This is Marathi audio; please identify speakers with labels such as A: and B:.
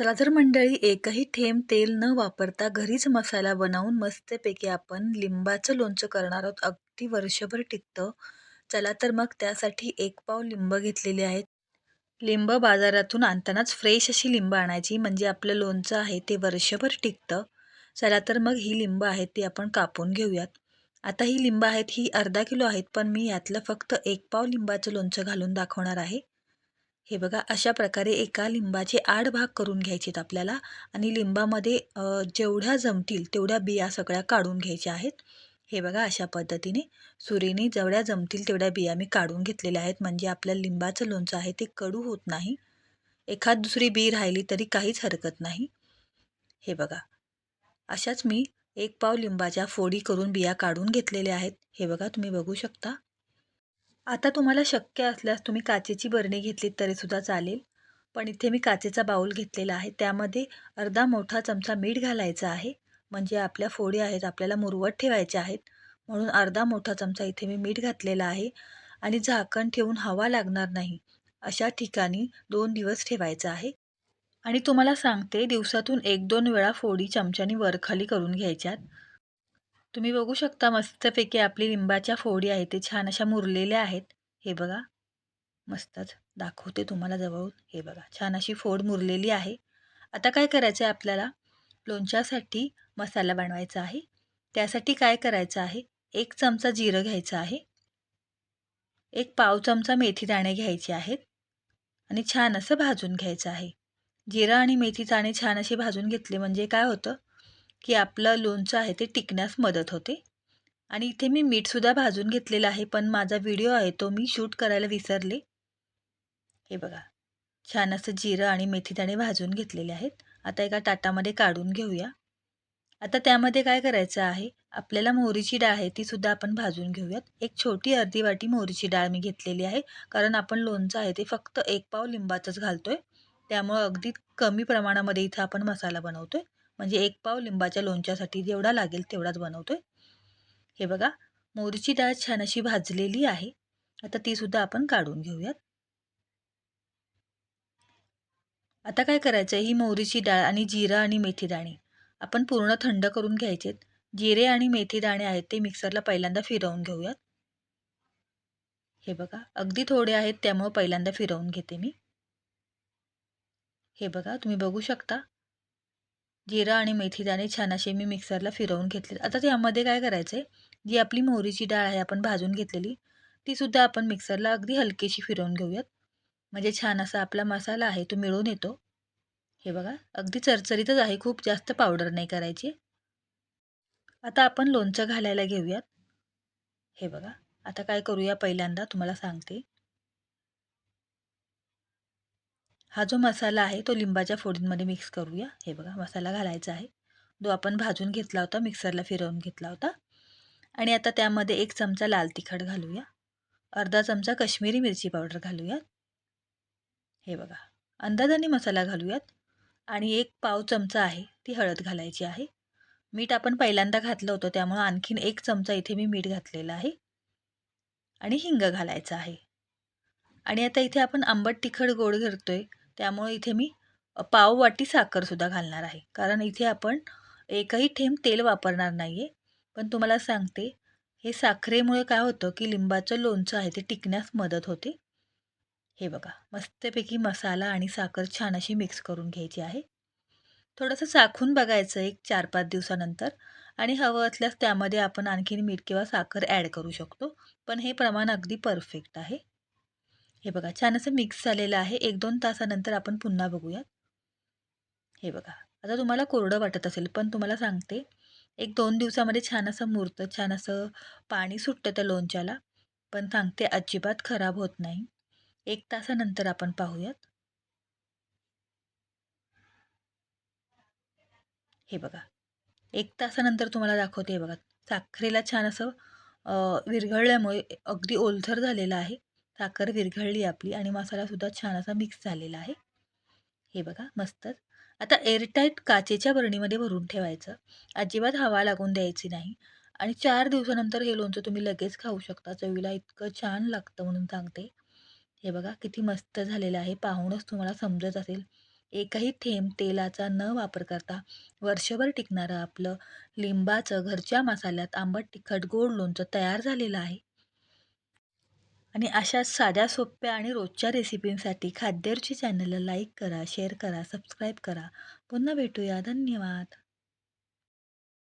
A: चला जर मंडळी एकही थेंब तेल न वापरता घरीच मसाला बनवून मस्तपैकी आपण लिंबाचं लोणचं करणार आहोत. अगदी वर्षभर टिकतं. चला तर मग त्यासाठी एक पाव लिंब घेतलेले आहेत. लिंब बाजारातून आणतानाच फ्रेश अशी लिंब आणायची म्हणजे आपलं लोणचं आहे ते वर्षभर टिकतं. चला तर मग ही लिंब आहेत ती आपण कापून घेऊयात. आता ही लिंब आहेत ही अर्धा किलो आहेत पण मी यातलं फक्त एक पाव लिंबाचं लोणचं घालून दाखवणार आहे. हे बघा अशा प्रकारे एका लिंबाचे आठ भाग करून घ्यायचेत आपल्याला आणि लिंबामध्ये जेवढ्या जमतील तेवढ्या बिया सगळ्या काढून घ्यायच्या आहेत. हे बघा अशा पद्धतीने सुरीने जेवढ्या जमतील तेवढ्या बिया मी काढून घेतलेल्या आहेत. म्हणजे आपल्या लिंबाचं लोणचं आहे ते कडू होत नाही. एखाद दुसरी बी राहिली तरी काहीच हरकत नाही. हे बघा अशाच मी एक पाव लिंबाच्या फोडी करून बिया काढून घेतलेल्या आहेत. हे बघा तुम्ही बघू शकता. आता तुम्हाला शक्य असल्यास तुम्ही काचेची बरणी घेतली तरीसुद्धा चालेल. पण इथे मी काचेचा बाऊल घेतलेला आहे. त्यामध्ये अर्धा मोठा चमचा मीठ घालायचा आहे. म्हणजे आपल्या फोडी आहेत आपल्याला मुरवत ठेवायच्या आहेत. म्हणून अर्धा मोठा चमचा इथे मी मीठ घातलेला आहे. आणि झाकण ठेवून हवा लागणार नाही. अशा ठिकाणी दोन दिवस ठेवायचा आहे. आणि तुम्हाला सांगते दिवसातून एक दोन वेळा फोडी चमच्यानी वरखाली करून घ्यायच्यात. तुम्ही बघू शकता मस्तपैकी आपली लिंबाच्या फोडी आहेत ते छान अशा मुरलेल्या आहेत. हे बघा. मस्तच दाखवते तुम्हाला जवळून. हे बघा छान अशी फोड मुरलेली आहे. आता काय करायचं आहे आपल्याला? लोणच्यासाठी मसाला बनवायचा आहे. त्यासाठी काय करायचं आहे? एक चमचा जिरं घ्यायचं आहे. एक पाव चमचा मेथी दाणे घ्यायचे आहेत. आणि छान असं भाजून घ्यायचं आहे. जिरं आणि मेथी दाणे छान असे भाजून घेतले म्हणजे काय होतं? की आपलं लोणचं आहे ते टिकण्यास मदत होते. आणि इथे मी मीठसुद्धा भाजून घेतलेलं आहे पण माझा व्हिडिओ आहे तो मी शूट करायला विसरले. हे बघा छान असं जिरं आणि मेथीदाणे भाजून घेतलेले आहेत. आता एका ताटामध्ये काढून घेऊया. आता त्यामध्ये काय करायचं आहे आपल्याला मोहरीची डाळ आहे ती सुद्धा आपण भाजून घेऊयात. एक छोटी अर्धी वाटी मोहरीची डाळ मी घेतलेली आहे कारण आपण लोणचं आहे ते फक्त एक पाव लिंबाचंच घालतोय. त्यामुळं अगदी कमी प्रमाणामध्ये इथं आपण मसाला बनवतोय. म्हणजे एक पाव लिंबाच्या लोणच्यासाठी जेवढा लागेल तेवढाच बनवतोय. हे बघा मोहरीची डाळ छान अशी भाजलेली आहे. आता ती सुद्धा आपण काढून घेऊयात. आता काय करायचं ही मोहरीची डाळ आणि जिरं आणि मेथी दाणे आपण पूर्ण थंड करून घ्यायचेत. जिरे आणि मेथी दाणे आहेत ते मिक्सरला पहिल्यांदा फिरवून घेऊयात. हे बघा अगदी थोडे आहेत त्यामुळं पहिल्यांदा फिरवून घेते मी. हे बघा तुम्ही बघू शकता. जिरा आणि मेथी दाणे छान असे मी मिक्सरला फिरवून घेतले आता त्यामध्ये काय करायचं आहे जी आपली मोहरीची डाळ आहे आपण भाजून घेतलेली तीसुद्धा आपण मिक्सरला अगदी हलकीशी फिरवून घेऊयात. म्हणजे छान असा आपला मसाला आहे तो मिळून येतो. हे बघा अगदी चरचरीतच आहे खूप जास्त पावडर नाही करायची. आता आपण लोणचं घालायला घेऊयात. हे बघा आता काय करूया पहिल्यांदा तुम्हाला सांगते. हा जो मसाला आहे तो लिंबाच्या फोडींमध्ये मिक्स करूया. हे बघा मसाला घालायचा आहे. जो आपण भाजून घेतला होता मिक्सरला फिरवून घेतला होता. आणि आता त्यामध्ये एक चमचा लाल तिखट घालूया. अर्धा चमचा कश्मीरी मिरची पावडर घालूयात. हे बघा अंदाजाने मसाला घालूयात. आणि एक पाव चमचा आहे ती हळद घालायची आहे. मीठ आपण पहिल्यांदा घातलं होतं त्यामुळं आणखीन एक चमचा इथे मी मीठ घातलेलं आहे. आणि हिंग घालायचं आहे. आणि आता इथे आपण आंबट तिखट गोड घरतोय त्यामुळे इथे मी पाव वाटी साखरसुद्धा घालणार आहे. कारण इथे आपण एकही थेंब तेल वापरणार नाही आहे पण तुम्हाला सांगते हे साखरेमुळे काय होतं की लिंबाचं लोणचं आहे ते टिकण्यास मदत होते. हे बघा मस्तपैकी मसाला आणि साखर छान अशी मिक्स करून घ्यायची आहे. थोडंसं चाखून बघायचं एक चार पाच दिवसानंतर. आणि हवं असल्यास त्यामध्ये आपण आणखीन मीठ किंवा साखर ॲड करू शकतो. पण हे प्रमाण अगदी परफेक्ट आहे. हे बघा छान असं मिक्स झालेलं आहे. एक दोन तासानंतर आपण पुन्हा बघूयात. हे बघा आता तुम्हाला कोरडं वाटत असेल पण तुम्हाला सांगते एक दोन दिवसामध्ये छान असं मुरतं छान असं पाणी सुटतं त्या लोणच्याला पण सांगते अजिबात खराब होत नाही. एक तासानंतर आपण पाहूयात. हे बघा एक तासानंतर तुम्हाला दाखवते हे बघा. साखरेला छान असं विरघळल्यामुळे अगदी ओलथर झालेलं आहे. साखर विरघळली आपली आणि मसालासुद्धा छान असा मिक्स झालेला आहे. हे बघा मस्तच आता एअरटाईट काचेच्या बरणीमध्ये भरून ठेवायचं. अजिबात हवा लागून द्यायची नाही. आणि चार दिवसानंतर हे लोणचं तुम्ही लगेच खाऊ शकता. चवीला इतकं छान लागतं म्हणून सांगते. हे बघा किती मस्त झालेलं आहे. पाहूनच तुम्हाला समजत असेल. एकही थेंब तेलाचा न वापर करता वर्षभर टिकणारं आपलं लिंबाचं घरच्या मसाल्यात आंबट तिखट गोड लोणचं तयार झालेलं आहे. आणि अशा साध्या सोप्या आणि रोजच्या रेसिपींसाठी खाद्यरुची चॅनलला लाईक करा शेअर करा सबस्क्राईब करा. पुन्हा भेटूया. धन्यवाद.